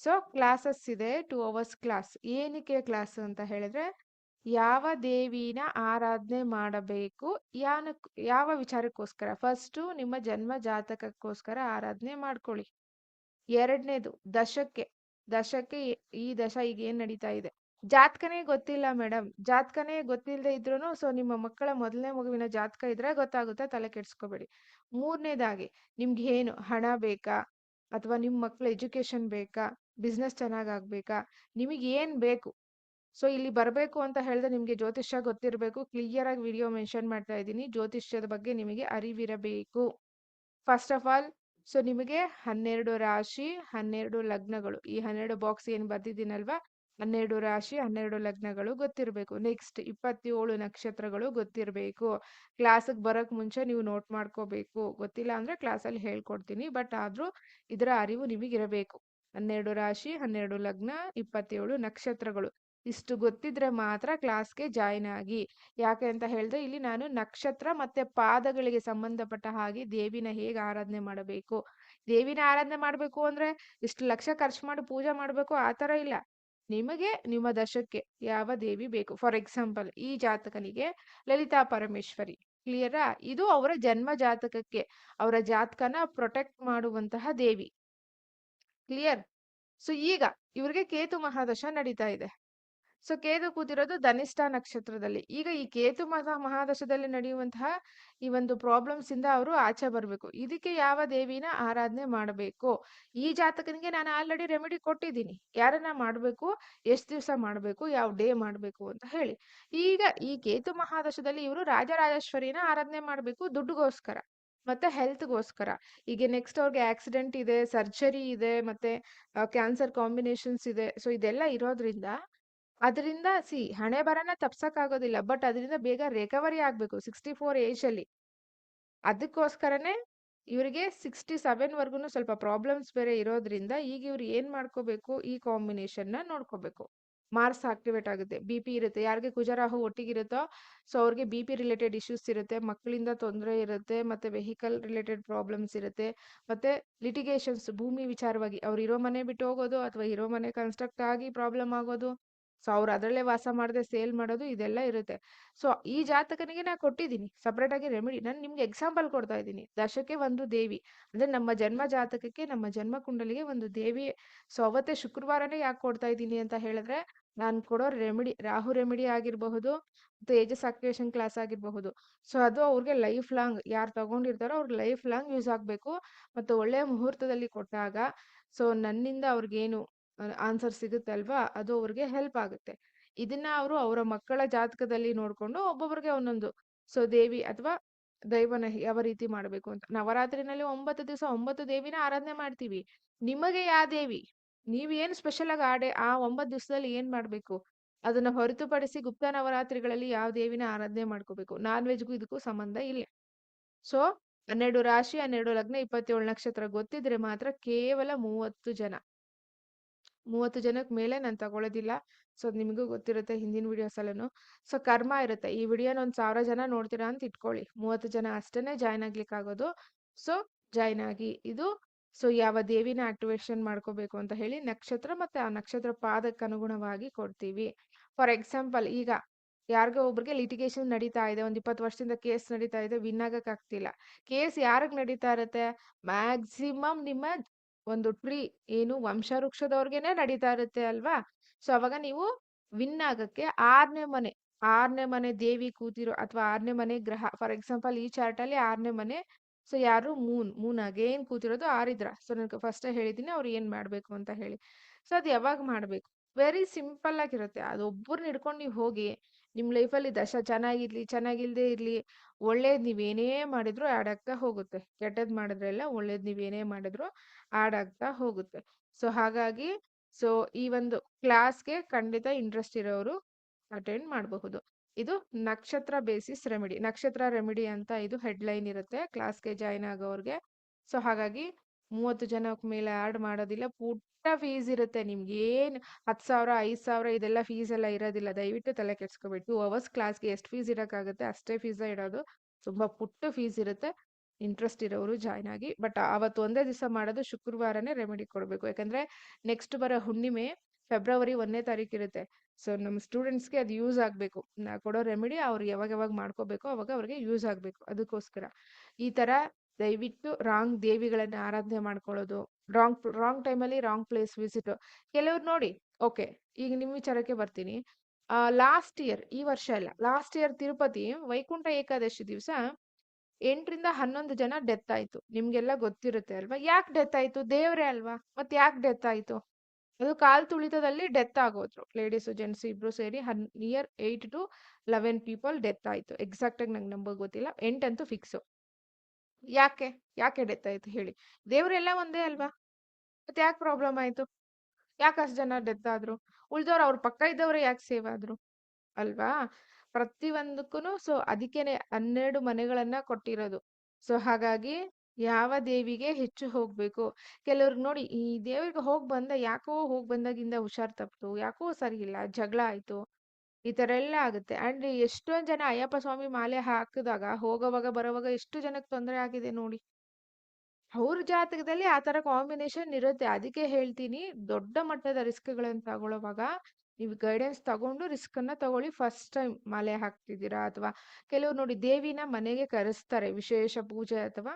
ಸೊ ಕ್ಲಾಸಸ್ ಇದೆ ಟೂ ಅವರ್ಸ್ ಕ್ಲಾಸ್ ಏನಕ್ಕೆ ಕ್ಲಾಸ್ ಅಂತ ಹೇಳಿದ್ರೆ, ಯಾವ ದೇವಿನ ಆರಾಧನೆ ಮಾಡಬೇಕು ಯಾನ ಯಾವ ವಿಚಾರಕ್ಕೋಸ್ಕರ? ಫಸ್ಟು ನಿಮ್ಮ ಜನ್ಮ ಜಾತಕಕ್ಕೋಸ್ಕರ ಆರಾಧನೆ ಮಾಡ್ಕೊಳ್ಳಿ. ಎರಡನೇದು ದಶಕ್ಕೆ ದಶಕ್ಕೆ ಈ ದಶ ಈಗ ಏನ್ ನಡೀತಾ ಇದೆ? ಜಾತಕನೇ ಗೊತ್ತಿಲ್ಲ ಮೇಡಮ್. ಜಾತಕನೇ ಗೊತ್ತಿಲ್ಲದೆ ಇದ್ರೂ ಸೊ ನಿಮ್ಮ ಮಕ್ಕಳ ಮೊದಲನೇ ಮಗುವಿನ ಜಾತಕ ಇದ್ರೆ ಗೊತ್ತಾಗುತ್ತೆ, ತಲೆ ಕೆಡಿಸ್ಕೋಬೇಡಿ. ಮೂರನೇದಾಗಿ, ನಿಮ್ಗೆ ಏನು? ಹಣ ಬೇಕಾ? ಅಥವಾ ನಿಮ್ಮ ಮಕ್ಕಳ ಎಜುಕೇಶನ್ ಬೇಕಾ? ಬಿಸ್ನೆಸ್ ಚೆನ್ನಾಗಾಗಬೇಕಾ ನಿಮಗೆ ಏನ್ ಬೇಕು? ಸೊ ಇಲ್ಲಿ ಬರಬೇಕು ಅಂತ ಹೇಳಿದ್ರೆ ನಿಮಗೆ ಜ್ಯೋತಿಷ್ಯ ಗೊತ್ತಿರಬೇಕು. ಕ್ಲಿಯರ್ ಆಗಿ ವಿಡಿಯೋ ಮೆನ್ಷನ್ ಮಾಡ್ತಾ ಇದ್ದೀನಿ. ಜ್ಯೋತಿಷ್ಯದ ಬಗ್ಗೆ ನಿಮಗೆ ಅರಿವಿರಬೇಕು. ಫಸ್ಟ್ ಆಫ್ ಆಲ್ ಸೊ ನಿಮಗೆ ಹನ್ನೆರಡು ರಾಶಿ, ಹನ್ನೆರಡು ಲಗ್ನಗಳು. ಈ ಹನ್ನೆರಡು ಬಾಕ್ಸ್ ಏನು ಬರ್ದಿದ್ದೀನಲ್ವಾ? ಹನ್ನೆರಡು ರಾಶಿ, ಹನ್ನೆರಡು ಲಗ್ನಗಳು ಗೊತ್ತಿರಬೇಕು. ನೆಕ್ಸ್ಟ್ ಇಪ್ಪತ್ತೇಳು ನಕ್ಷತ್ರಗಳು ಗೊತ್ತಿರಬೇಕು. ಕ್ಲಾಸಿಗೆ ಬರೋಕ್ ಮುಂಚೆ ನೀವು ನೋಟ್ ಮಾಡ್ಕೋಬೇಕು. ಗೊತ್ತಿಲ್ಲ ಅಂದ್ರೆ ಕ್ಲಾಸಲ್ಲಿ ಹೇಳ್ಕೊಡ್ತೀನಿ. ಬಟ್ ಆದ್ರೂ ಇದರ ಅರಿವು ನಿಮಗಿರಬೇಕು. ಹನ್ನೆರಡು ರಾಶಿ, ಹನ್ನೆರಡು ಲಗ್ನ, ಇಪ್ಪತ್ತೇಳು ನಕ್ಷತ್ರಗಳು. ಇಷ್ಟು ಗೊತ್ತಿದ್ರೆ ಮಾತ್ರ ಕ್ಲಾಸ್ಗೆ ಜಾಯಿನ್ ಆಗಿ. ಯಾಕೆ ಅಂತ ಹೇಳಿದ್ರೆ ಇಲ್ಲಿ ನಾನು ನಕ್ಷತ್ರ ಮತ್ತೆ ಪಾದಗಳಿಗೆ ಸಂಬಂಧಪಟ್ಟ ಹಾಗೆ ದೇವಿನ ಹೇಗೆ ಆರಾಧನೆ ಮಾಡಬೇಕು? ದೇವಿನ ಆರಾಧನೆ ಮಾಡಬೇಕು ಅಂದ್ರೆ ಇಷ್ಟು ಲಕ್ಷ ಖರ್ಚು ಮಾಡಿ ಪೂಜೆ ಮಾಡಬೇಕು ಆ ಥರ ಇಲ್ಲ. ನಿಮಗೆ ನಿಮ್ಮ ದಶಕ್ಕೆ ಯಾವ ದೇವಿ ಬೇಕು? ಫಾರ್ ಎಕ್ಸಾಂಪಲ್ ಈ ಜಾತಕನಿಗೆ ಲಲಿತಾ ಪರಮೇಶ್ವರಿ. ಕ್ಲಿಯರಾ ಇದು ಅವರ ಜನ್ಮ ಜಾತಕಕ್ಕೆ, ಅವರ ಜಾತಕನ ಪ್ರೊಟೆಕ್ಟ್ ಮಾಡುವಂತಹ ದೇವಿ. ಕ್ಲಿಯರ್ ಸೊ ಈಗ ಇವ್ರಿಗೆ ಕೇತು ಮಹಾದಶ ನಡೀತಾ ಇದೆ. ಸೊ ಕೇತು ಕೂತಿರೋದು ಧನಿಷ್ಠ ನಕ್ಷತ್ರದಲ್ಲಿ. ಈಗ ಈ ಕೇತು ಮಹ ಮಹಾದಶದಲ್ಲಿ ನಡೆಯುವಂತಹ ಈ ಒಂದು ಪ್ರಾಬ್ಲಮ್ಸ್ ಇಂದ ಅವರು ಆಚೆ ಬರಬೇಕು. ಇದಕ್ಕೆ ಯಾವ ದೇವಿನ ಆರಾಧನೆ ಮಾಡಬೇಕು? ಈ ಜಾತಕನಿಗೆ ನಾನು ಆಲ್ರೆಡಿ ರೆಮಿಡಿ ಕೊಟ್ಟಿದ್ದೀನಿ. ಯಾರನ್ನ ಮಾಡಬೇಕು? ಎಷ್ಟು ದಿವಸ ಮಾಡಬೇಕು? ಯಾವ ಡೇ ಮಾಡಬೇಕು ಅಂತ ಹೇಳಿ. ಈಗ ಈ ಕೇತು ಮಹಾದಶದಲ್ಲಿ ಇವರು ರಾಜರಾಜೇಶ್ವರಿನ ಆರಾಧನೆ ಮಾಡಬೇಕು ದುಡ್ಡುಗೋಸ್ಕರ ಮತ್ತೆ ಹೆಲ್ತ್ಗೋಸ್ಕರ. ಈಗ ನೆಕ್ಸ್ಟ್ ಅವ್ರಿಗೆ ಆಕ್ಸಿಡೆಂಟ್ ಇದೆ, ಸರ್ಜರಿ ಇದೆ, ಮತ್ತೆ ಕ್ಯಾನ್ಸರ್ ಕಾಂಬಿನೇಷನ್ಸ್ ಇದೆ. ಸೊ, ಇದೆಲ್ಲ ಇರೋದ್ರಿಂದ ಅದರಿಂದ ಸಿ ಹಣೆ ಬರನ ತಪ್ಸಕ್ಕಾಗೋದಿಲ್ಲ. ಬಟ್ ಅದರಿಂದ ಬೇಗ ರಿಕವರಿ ಆಗ್ಬೇಕು ಸಿಕ್ಸ್ಟಿ ಫೋರ್ ಏಜ್ ಅಲ್ಲಿ. ಅದಕ್ಕೋಸ್ಕರನೇ ಇವರಿಗೆ ಸಿಕ್ಸ್ಟಿ ಸೆವೆನ್ ವರ್ಗುನು ಸ್ವಲ್ಪ ಪ್ರಾಬ್ಲಮ್ಸ್ ಬೇರೆ ಇರೋದ್ರಿಂದ ಈಗ ಇವ್ರು ಏನ್ ಮಾಡ್ಕೋಬೇಕು ಈ ಕಾಂಬಿನೇಷನ್ನ ನೋಡ್ಕೋಬೇಕು. ಮಾರ್ಸ್ ಆಕ್ಟಿವೇಟ್ ಆಗುತ್ತೆ. ಬಿ ಪಿ ಇರುತ್ತೆ. ಯಾರಿಗೆ ಕುಜರಾಹು ಒಟ್ಟಿಗಿರುತ್ತೋ ಸೊ ಅವ್ರಿಗೆ ಬಿ ಪಿ ರಿಲೇಟೆಡ್ ಇಶ್ಯೂಸ್ ಇರುತ್ತೆ. ಮಕ್ಕಳಿಂದ ತೊಂದರೆ ಇರುತ್ತೆ. ಮತ್ತೆ ವೆಹಿಕಲ್ ರಿಲೇಟೆಡ್ ಪ್ರಾಬ್ಲಮ್ಸ್ ಇರುತ್ತೆ. ಮತ್ತೆ ಲಿಟಿಗೇಷನ್ಸ್ ಭೂಮಿ ವಿಚಾರವಾಗಿ ಅವ್ರು ಇರೋ ಮನೆ ಬಿಟ್ಟು ಹೋಗೋದು ಅಥವಾ ಇರೋ ಮನೆ ಕನ್ಸ್ಟ್ರಕ್ಟ್ ಆಗಿ ಪ್ರಾಬ್ಲಮ್ ಆಗೋದು. ಸೊ, ಅವ್ರು ಅದರಲ್ಲೇ ವಾಸ ಮಾಡದೆ ಸೇಲ್ ಮಾಡೋದು ಇದೆಲ್ಲ ಇರುತ್ತೆ. ಸೊ, ಈ ಜಾತಕನಿಗೆ ನಾ ಕೊಟ್ಟಿದ್ದೀನಿ ಸಪ್ರೇಟ್ ಆಗಿ ರೆಮಿಡಿ ನಾನು ನಿಮ್ಗೆ ಎಕ್ಸಾಂಪಲ್ ಕೊಡ್ತಾ ಇದ್ದೀನಿ. ದಶಕ್ಕೆ ಒಂದು ದೇವಿ, ಅಂದ್ರೆ ನಮ್ಮ ಜನ್ಮ ಜಾತಕಕ್ಕೆ ನಮ್ಮ ಜನ್ಮ ಕುಂಡಲಿಗೆ ಒಂದು ದೇವಿ. ಸೊ, ಅವತ್ತೇ ಶುಕ್ರವಾರನೇ ಯಾಕೆ ಕೊಡ್ತಾ ಇದ್ದೀನಿ ಅಂತ ಹೇಳಿದ್ರೆ, ನಾನು ಕೊಡೋ ರೆಮಿಡಿ ರಾಹು ರೆಮಿಡಿ ಆಗಿರಬಹುದು ಏಜಸ್ ಆಕ್ಟಿವೇಶನ್ ಕ್ಲಾಸ್ ಆಗಿರಬಹುದು. ಸೊ, ಅದು ಅವ್ರಿಗೆ ಲೈಫ್ ಲಾಂಗ್ ಯಾರು ತಗೊಂಡಿರ್ತಾರೋ ಅವ್ರಿಗೆ ಲೈಫ್ ಲಾಂಗ್ ಯೂಸ್ ಆಗಬೇಕು. ಮತ್ತು ಒಳ್ಳೆಯ ಮುಹೂರ್ತದಲ್ಲಿ ಕೊಟ್ಟಾಗ, ಸೊ, ನನ್ನಿಂದ ಅವ್ರಿಗೇನು ಆನ್ಸರ್ ಸಿಗುತ್ತೆ ಅಲ್ವಾ? ಅದು ಅವ್ರಿಗೆ ಹೆಲ್ಪ್ ಆಗುತ್ತೆ. ಇದನ್ನ ಅವರು ಅವರ ಮಕ್ಕಳ ಜಾತಕದಲ್ಲಿ ನೋಡ್ಕೊಂಡು ಒಬ್ಬೊಬ್ರಿಗೆ ಒಂದೊಂದು. ಸೊ ದೇವಿ ಅಥವಾ ದೈವನ ಯಾವ ರೀತಿ ಮಾಡಬೇಕು ಅಂತ. ನವರಾತ್ರಿನಲ್ಲಿ ಒಂಬತ್ತು ದಿವಸ ಒಂಬತ್ತು ದೇವಿನ ಆರಾಧನೆ ಮಾಡ್ತೀವಿ. ನಿಮಗೆ ಯಾವ ದೇವಿ? ನೀವು ಏನ್ ಸ್ಪೆಷಲ್ ಆಗಿ ಆಡೆ, ಆ ಒಂಬತ್ತು ದಿವಸದಲ್ಲಿ ಏನ್ ಮಾಡ್ಬೇಕು? ಅದನ್ನ ಹೊರತುಪಡಿಸಿ ಗುಪ್ತ ನವರಾತ್ರಿಗಳಲ್ಲಿ ಯಾವ ದೇವಿನ ಆರಾಧನೆ ಮಾಡ್ಕೋಬೇಕು? ನಾನ್ ವೆಜ್ಗೂ ಇದಕ್ಕೂ ಸಂಬಂಧ ಇಲ್ಲ. ಸೊ ಹನ್ನೆರಡು ರಾಶಿ, ಹನ್ನೆರಡು ಲಗ್ನ, ಇಪ್ಪತ್ತೇಳು ನಕ್ಷತ್ರ ಗೊತ್ತಿದ್ರೆ ಮಾತ್ರ ಕೇವಲ ಮೂವತ್ತು ಜನ. ಮೂವತ್ತು ಜನಕ್ಕೆ ಮೇಲೆ ನಾನು ತಗೊಳ್ಳೋದಿಲ್ಲ ಸೊ ನಿಮಗೂ ಗೊತ್ತಿರುತ್ತೆ ಹಿಂದಿನ ವಿಡಿಯೋಸ್ ಅಲ್ಲೂ ಸೊ, ಕರ್ಮ ಇರುತ್ತೆ. ಈ ವಿಡಿಯೋನ ಒಂದು ಸಾವಿರ ಜನ ನೋಡ್ತೀರಾ ಅಂತ ಇಟ್ಕೊಳ್ಳಿ. ಮೂವತ್ತು ಜನ ಅಷ್ಟೇ ಜಾಯ್ನ್ ಆಗ್ಲಿಕ್ಕೆ ಆಗೋದು ಸೊ, ಜಾಯ್ನ್ ಆಗಿ. ಇದು, ಸೊ, ಯಾವ ದೇವಿನ ಆಕ್ಟಿವೇಶನ್ ಮಾಡ್ಕೋಬೇಕು ಅಂತ ಹೇಳಿ ನಕ್ಷತ್ರ ಮತ್ತೆ ಆ ನಕ್ಷತ್ರ ಪಾದಕ್ಕೆ ಅನುಗುಣವಾಗಿ ಕೊಡ್ತೀವಿ. ಫಾರ್ ಎಕ್ಸಾಂಪಲ್, ಈಗ ಯಾರಿಗೋ ಒಬ್ರಿಗೆ ಲಿಟಿಗೇಷನ್ ನಡೀತಾ ಇದೆ. ಒಂದ್ ಇಪ್ಪತ್ತು ವರ್ಷದಿಂದ ಕೇಸ್ ನಡೀತಾ ಇದೆ. ವಿನ್ ಆಗಕ್ ಆಗ್ತಿಲ್ಲ. ಕೇಸ್ ಯಾರಿಗ್ ನಡೀತಾ ಇರುತ್ತೆ? ಮ್ಯಾಕ್ಸಿಮಮ್ ನಿಮ್ಮ ಒಂದು ಟ್ರೀ ಏನು ವಂಶವೃಕ್ಷದವ್ರಿಗೆನೆ ನಡೀತಾ ಇರುತ್ತೆ ಅಲ್ವಾ? ಸೊ, ಅವಾಗ ನೀವು ವಿನ್ ಆಗಕ್ಕೆ ಆರನೇ ಮನೆ ಆರನೇ ಮನೆ ದೇವಿ ಕೂತಿರೋ ಅಥವಾ ಆರನೇ ಮನೆ ಗ್ರಹ, ಫಾರ್ ಎಕ್ಸಾಂಪಲ್ ಈ ಚಾರ್ಟ್ ಅಲ್ಲಿ ಆರನೇ ಮನೆ, ಸೊ, ಯಾರು ಮೂನ್ ಮೂನ್ ಅಗೇನ್ ಕೂತಿರೋದು ಆರಿದ್ರ. ಸೊ, ನನಗೆ ಫಸ್ಟ್ ಹೇಳಿದೀನಿ ಅವ್ರು ಏನ್ ಮಾಡ್ಬೇಕು ಅಂತ ಹೇಳಿ. ಸೊ, ಅದು ಯಾವಾಗ ಮಾಡ್ಬೇಕು? ವೆರಿ ಸಿಂಪಲ್ ಆಗಿರುತ್ತೆ ಅದು ಒಬ್ಬರನ್ನ ಹಿಡ್ಕೊಂಡು ನೀವು ಹೋಗಿ ನಿಮ್ ಲೈಫಲ್ಲಿ ದಶ ಚೆನ್ನಾಗಿರ್ಲಿ, ಚೆನ್ನಾಗಿಲ್ದೇ ಇರ್ಲಿ, ಒಳ್ಳೇದ್ ನೀವೇನೇ ಮಾಡಿದ್ರು ಆಡ್ ಆಗ್ತಾ ಹೋಗುತ್ತೆ. ಕೆಟ್ಟದ್ ಮಾಡಿದ್ರೆಲ್ಲ ಒಳ್ಳೇದ್ ನೀವೇನೇ ಮಾಡಿದ್ರು ಆಡ್ ಆಗ್ತಾ ಹೋಗುತ್ತೆ. ಸೊ ಹಾಗಾಗಿ ಸೊ ಈ ಒಂದು ಕ್ಲಾಸ್ಗೆ ಖಂಡಿತ ಇಂಟ್ರೆಸ್ಟ್ ಇರೋರು ಅಟೆಂಡ್ ಮಾಡಬಹುದು. ಇದು ನಕ್ಷತ್ರ ಬೇಸಿಸ್ ರೆಮಿಡಿ ನಕ್ಷತ್ರ ರೆಮಿಡಿ ಅಂತ ಇದು ಹೆಡ್ಲೈನ್ ಇರುತ್ತೆ. ಕ್ಲಾಸ್ಗೆ ಜಾಯ್ನ್ ಆಗೋರ್ಗೆ ಸೊ ಹಾಗಾಗಿ ಮೂವತ್ತು ಜನಕ್ಕೆ ಮೇಲೆ ಆಡ್ ಮಾಡೋದಿಲ್ಲ. ಪುಟ್ಟ ಫೀಸ್ ಇರುತ್ತೆ ನಿಮ್ಗೆ ಏನು ಹತ್ತು ಸಾವಿರ, ಐದು ಸಾವಿರ ಇದೆಲ್ಲ ಫೀಸ್ ಎಲ್ಲ ಇರೋದಿಲ್ಲ. ದಯವಿಟ್ಟು ತಲೆ ಕೆಡ್ಸ್ಕೊಬೇಡಿ. ಟೂ ಅವರ್ಸ್ ಕ್ಲಾಸ್ಗೆ ಎಷ್ಟು ಫೀಸ್ ಇರೋಕ್ಕಾಗುತ್ತೆ ಅಷ್ಟೇ ಫೀಸ್ ಇಡೋದು. ತುಂಬಾ ಪುಟ್ಟ ಫೀಸ್ ಇರುತ್ತೆ. ಇಂಟ್ರೆಸ್ಟ್ ಇರೋರು ಜಾಯ್ನ್ ಆಗಿ. ಬಟ್ ಅವತ್ತು ಒಂದೇ ದಿವಸ ಮಾಡೋದು ಶುಕ್ರವಾರನೇ ರೆಮಿಡಿ ಕೊಡಬೇಕು. ಯಾಕಂದ್ರೆ ನೆಕ್ಸ್ಟ್ ಬರೋ ಹುಣ್ಣಿಮೆ, ಫೆಬ್ರವರಿ ಒಂದನೇ ತಾರೀಕು ಇರುತ್ತೆ. ಸೊ, ನಮ್ಮ ಸ್ಟೂಡೆಂಟ್ಸ್ಗೆ ಅದು ಯೂಸ್ ಆಗಬೇಕು. ಕೊಡೋ ರೆಮಿಡಿ ಅವ್ರು ಯಾವಾಗ ಯಾವಾಗ ಮಾಡ್ಕೋಬೇಕು ಅವಾಗ ಅವ್ರಿಗೆ ಯೂಸ್ ಆಗಬೇಕು. ಅದಕ್ಕೋಸ್ಕರ. ಈ ತರ ದಯವಿಟ್ಟು ರಾಂಗ್ ದೇವಿಗಳನ್ನ ಆರಾಧನೆ ಮಾಡ್ಕೊಳ್ಳೋದು. ರಾಂಗ್ ರಾಂಗ್ ಟೈಮಲ್ಲಿ ರಾಂಗ್ ಪ್ಲೇಸ್ ವಿಸಿಟ್ ಕೆಲವ್ರು ನೋಡಿ ಓಕೆ ಈಗ ನಿಮ್ಮ ವಿಚಾರಕ್ಕೆ ಬರ್ತೀನಿ. ಲಾಸ್ಟ್ ಇಯರ್ ಈ ವರ್ಷ ಅಲ್ಲ ಲಾಸ್ಟ್ ಇಯರ್ ತಿರುಪತಿ ವೈಕುಂಠ ಏಕಾದಶಿ ದಿವಸ ಎಂಟರಿಂದ ಹನ್ನೊಂದು ಜನ ಡೆತ್ ಆಯ್ತು. ನಿಮ್ಗೆಲ್ಲ ಗೊತ್ತಿರುತ್ತೆ ಅಲ್ವಾ? ಯಾಕೆ ಡೆತ್ ಆಯ್ತು? ದೇವ್ರೆ ಅಲ್ವಾ? ಮತ್ತೆ ಯಾಕೆ ಡೆತ್ ಆಯ್ತು? ಅದು ಕಾಲ್ ತುಳಿತದಲ್ಲಿ ಡೆತ್ ಆಗೋದ್ರು. ಲೇಡೀಸ್ ಜೆಂಟ್ಸ್ ಇಬ್ರು ಸೇರಿ ಹನ್ near eight to eleven people death ಆಯ್ತು. ಎಕ್ಸಾಕ್ಟ್ ಆಗಿ ನಂಗೆ ನಂಬರ್ ಗೊತ್ತಿಲ್ಲ. ಎಂಟಂತೂ ಫಿಕ್ಸು ಯಾಕೆ ಯಾಕೆ ಡೆತ್ ಆಯ್ತು ಹೇಳಿ. ದೇವರೆಲ್ಲ ಒಂದೇ ಅಲ್ವಾ? ಮತ್ತೆ ಯಾಕೆ ಪ್ರಾಬ್ಲಮ್ ಆಯ್ತು? ಯಾಕೆ ಅಷ್ಟು ಜನ ಡೆತ್ ಆದ್ರು? ಉಳ್ದವ್ರು ಅವ್ರ ಪಕ್ಕ ಇದ್ದವ್ರೆ ಯಾಕೆ ಸೇವ್ ಆದ್ರು? ಅಲ್ವಾ? ಪ್ರತಿ ಒಂದಕ್ಕೂ ಸೊ ಅದಕ್ಕೇನೆ ಹನ್ನೆರಡು ಮನೆಗಳನ್ನ ಕೊಟ್ಟಿರೋದು. ಸೊ ಹಾಗಾಗಿ ಯಾವ ದೇವಿಗೆ ಹೆಚ್ಚು ಹೋಗ್ಬೇಕು? ಕೆಲವ್ರಿಗೆ ನೋಡಿ ಈ ದೇವ್ರಿಗೆ ಹೋಗ್ ಬಂದ ಯಾಕೋ ಹೋಗ್ ಬಂದಾಗಿಂದ ಹುಷಾರ್ ತಪ್ತು ಯಾಕೋ ಸರಿ ಇಲ್ಲ ಜಗಳ ಆಯ್ತು. ಈ ತರ ಎಲ್ಲ ಆಗುತ್ತೆ. ಅಂಡ್ ಎಷ್ಟೊಂದ್ ಜನ ಅಯ್ಯಪ್ಪ ಸ್ವಾಮಿ ಮಾಲೆ ಹಾಕಿದಾಗ ಹೋಗೋವಾಗ, ಬರೋವಾಗ ಎಷ್ಟು ಜನಕ್ಕೆ ತೊಂದರೆ ಆಗಿದೆ ನೋಡಿ. ಅವ್ರ ಜಾತಕದಲ್ಲಿ ಆ ತರ ಕಾಂಬಿನೇಷನ್ ಇರುತ್ತೆ. ಅದಕ್ಕೆ ಹೇಳ್ತೀನಿ ದೊಡ್ಡ ಮಟ್ಟದ ರಿಸ್ಕ್ಗಳನ್ನು ತಗೊಳ್ಳೋವಾಗ ನೀವು ಗೈಡೆನ್ಸ್ ತಗೊಂಡು ರಿಸ್ಕ್ ಅನ್ನ ತಗೊಳ್ಳಿ ಫಸ್ಟ್ ಟೈಮ್ ಮಾಲೆ ಹಾಕ್ತಿದ್ದೀರಾ ಅಥವಾ ಕೆಲವ್ರು ನೋಡಿ ದೇವಿನ ಮನೆಗೆ ಕರೆಸ್ತಾರೆ ವಿಶೇಷ ಪೂಜೆ ಅಥವಾ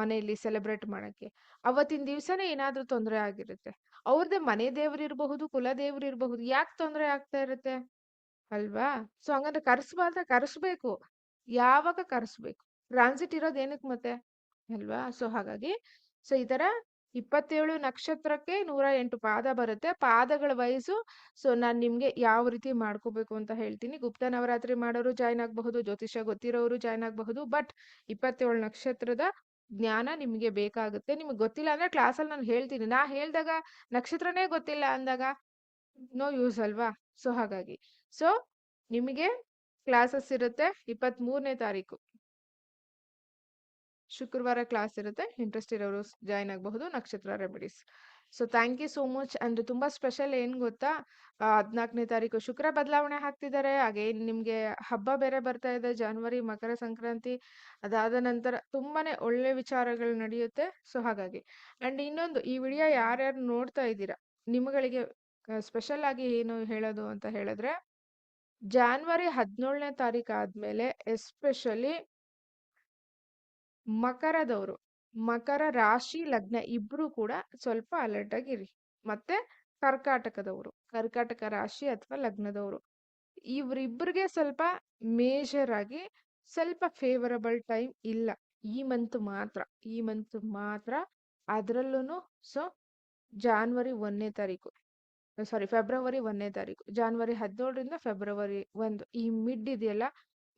ಮನೆಯಲ್ಲಿ ಸೆಲೆಬ್ರೇಟ್ ಮಾಡಕ್ಕೆ. ಅವತ್ತಿನ ದಿವಸನೇ ಏನಾದರೂ ತೊಂದರೆ ಆಗಿರುತ್ತೆ. ಅವ್ರದ್ದೇ ಮನೆ ದೇವ್ರು ಇರಬಹುದು, ಕುಲ ದೇವ್ರು ಇರಬಹುದು, ಯಾಕೆ ತೊಂದರೆ ಆಗ್ತಾ ಇರುತ್ತೆ? ಅಲ್ವಾ? ಸೊ ಹಂಗಂದ್ರೆ ಕರ್ಸ್ಬಾರ್ದ ಕರ್ಸ್ಬೇಕು. ಯಾವಾಗ ಕರ್ಸ್ಬೇಕು? ಟ್ರಾನ್ಸಿಟ್ ಇರೋದು ಏನಕ್ಕೆ ಮತ್ತೆ? ಅಲ್ವಾ? ಸೊ ಹಾಗಾಗಿ ಸೊ ಈ ತರ ಇಪ್ಪತ್ತೇಳು ನಕ್ಷತ್ರಕ್ಕೆ ನೂರ ಎಂಟು ಪಾದ ಬರುತ್ತೆ. ಪಾದಗಳ ವಯಸ್ಸು ಸೊ ನಾನ್ ನಿಮ್ಗೆ ಯಾವ ರೀತಿ ಮಾಡ್ಕೋಬೇಕು ಅಂತ ಹೇಳ್ತೀನಿ. ಗುಪ್ತ ನವರಾತ್ರಿ ಮಾಡೋರು ಜಾಯ್ನ್ ಆಗಬಹುದು, ಜ್ಯೋತಿಷ ಗೊತ್ತಿರೋರು ಜಾಯ್ನ್ ಆಗಬಹುದು ಬಟ್ ಇಪ್ಪತ್ತೇಳು ನಕ್ಷತ್ರದ ಜ್ಞಾನ ನಿಮ್ಗೆ ಬೇಕಾಗುತ್ತೆ. ನಿಮ್ಗೆ ಗೊತ್ತಿಲ್ಲ ಅಂದ್ರೆ ಕ್ಲಾಸಲ್ಲಿ ನಾನು ಹೇಳ್ತೀನಿ. ನಾ ಹೇಳ್ದಾಗ ನಕ್ಷತ್ರನೇ ಗೊತ್ತಿಲ್ಲ ಅಂದಾಗ ನೋ ಯೂಸ್ ಅಲ್ವಾ? ಸೊ ಹಾಗಾಗಿ ಸೊ, ನಿಮಗೆ ಕ್ಲಾಸಸ್ ಇರುತ್ತೆ ಇಪ್ಪತ್ತ್ ಮೂರನೇ ತಾರೀಕು. ಶುಕ್ರವಾರ ಕ್ಲಾಸ್ ಇರುತ್ತೆ ಇಂಟ್ರೆಸ್ಟ್ ಇರೋರು ಜಾಯ್ನ್ ಆಗಬಹುದು, ನಕ್ಷತ್ರ remedies so thank you so much ಅಂದ್ರೆ ತುಂಬಾ ಸ್ಪೆಷಲ್ ಏನ್ ಗೊತ್ತಾ? ಹದಿನಾಲ್ಕನೇ ತಾರೀಕು ಶುಕ್ರ ಬದಲಾವಣೆ ಹಾಕ್ತಿದ್ದಾರೆ. ಹಾಗೆ ನಿಮ್ಗೆ ಹಬ್ಬ ಬೇರೆ ಬರ್ತಾ ಇದೆ ಜನವರಿ ಮಕರ ಸಂಕ್ರಾಂತಿ. ಅದಾದ ನಂತರ ತುಂಬಾನೇ ಒಳ್ಳೆ ವಿಚಾರಗಳು ನಡೆಯುತ್ತೆ. ಸೊ ಹಾಗಾಗಿ. ಅಂಡ್ ಇನ್ನೊಂದು, ಈ ವಿಡಿಯೋ ಯಾರ್ಯಾರು ನೋಡ್ತಾ ಇದ್ದೀರಾ? ನಿಮ್ಗಳಿಗೆ ಸ್ಪೆಷಲ್ ಆಗಿ ಏನು ಹೇಳೋದು ಅಂತ ಹೇಳಿದ್ರೆ ಜಾನ್ವರಿ ಹದಿನೇಳನೇ ತಾರೀಕು ಆದ್ಮೇಲೆ ಎಸ್ಪೆಷಲಿ ಮಕರದವರು, ಮಕರ ರಾಶಿ ಲಗ್ನ ಇಬ್ರು ಕೂಡ ಸ್ವಲ್ಪ ಅಲರ್ಟ್ ಆಗಿರಿ. ಮತ್ತೆ ಕರ್ಕಾಟಕದವರು, ಕರ್ಕಾಟಕ ರಾಶಿ ಅಥವಾ ಲಗ್ನದವರು. ಇವ್ರಿಬ್ರಿಗೆ ಸ್ವಲ್ಪ ಮೇಜರ್ ಆಗಿ ಸ್ವಲ್ಪ ಫೇವರಬಲ್ ಟೈಮ್ ಇಲ್ಲ. ಈ ಮಂತ್ ಮಾತ್ರ, ಈ ಮಂತ್ ಮಾತ್ರ ಅದರಲ್ಲೂ ಸೊ ಜಾನ್ವರಿ ಒಂದನೇ ತಾರೀಕು. ಸಾರಿ ಫೆಬ್ರವರಿ ಒಂದನೇ ತಾರೀಕು, ಜಾನ್ವರಿ ಹದಿನೇಳರಿಂದ ಫೆಬ್ರವರಿ ಒಂದು, ಈ ಮಿಡ್ ಇದೆಯಲ್ಲ,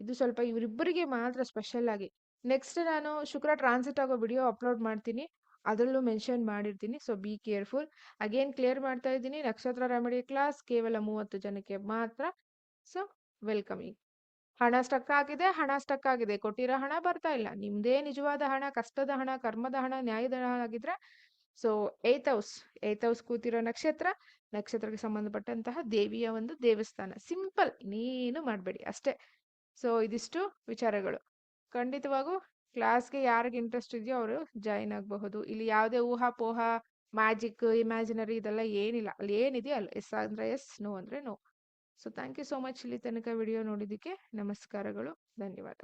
ಇದು ಸ್ವಲ್ಪ ಇವರಿಬ್ಬರಿಗೆ ಮಾತ್ರ ಸ್ಪೆಷಲ್ ಆಗಿ. ನೆಕ್ಸ್ಟ್ ನಾನು ಶುಕ್ರ ಟ್ರಾನ್ಸಿಟ್ ಆಗೋ ವಿಡಿಯೋ ಅಪ್ಲೋಡ್ ಮಾಡ್ತೀನಿ, ಅದರಲ್ಲೂ ಮೆನ್ಷನ್ ಮಾಡಿರ್ತೀನಿ so be careful again clear ಮಾಡ್ತಾ ಇದ್ದೀನಿ, ನಕ್ಷತ್ರ ರೆಮಿಡಿ ಕ್ಲಾಸ್ ಕೇವಲ ಮೂವತ್ತು ಜನಕ್ಕೆ ಮಾತ್ರ ಸೊ ವೆಲ್ಕಮಿಂಗ್ ಹಣ ಸ್ಟಕ್ ಆಗಿದೆ, ಹಣ ಸ್ಟಕ್ ಆಗಿದೆ, ಕೊಟ್ಟಿರೋ ಹಣ ಬರ್ತಾ ಇಲ್ಲ. ನಿಮ್ದೇ ನಿಜವಾದ ಹಣ, ಕಷ್ಟದ ಹಣ, ಕರ್ಮದ ಹಣ, ನ್ಯಾಯದ ಹಣ ಆಗಿದ್ರೆ so eighth house eighth house ಕೂತಿರೋ ನಕ್ಷತ್ರ ನಕ್ಷತ್ರಕ್ಕೆ ಸಂಬಂಧಪಟ್ಟಂತಹ ದೇವಿಯ ಒಂದು ದೇವಸ್ಥಾನ. ಸಿಂಪಲ್, ಇನ್ನೇನು ಮಾಡಬೇಡಿ, ಅಷ್ಟೇ. ಸೊ, ಇದಿಷ್ಟು ವಿಚಾರಗಳು. ಖಂಡಿತವಾಗೂ ಕ್ಲಾಸ್ಗೆ ಯಾರಿಗೆ ಇಂಟ್ರೆಸ್ಟ್ ಇದೆಯೋ ಅವರು ಜಾಯಿನ್ ಆಗಬಹುದು. ಇಲ್ಲಿ ಯಾವುದೇ ಊಹಾಪೋಹ, ಮ್ಯಾಜಿಕ್, ಇಮ್ಯಾಜಿನರಿ ಇದೆಲ್ಲ ಏನಿಲ್ಲ. ಅಲ್ಲಿ ಏನಿದೆಯೋ ಅಲ್ಲ ಎಸ್ ಅಂದ್ರೆ ಎಸ್, ನೋ ಅಂದ್ರೆ no. So, thank you so much ಇಲ್ಲಿ ತನಕ ವಿಡಿಯೋ ನೋಡಿದ್ದಕ್ಕೆ. ನಮಸ್ಕಾರಗಳು. ಧನ್ಯವಾದ.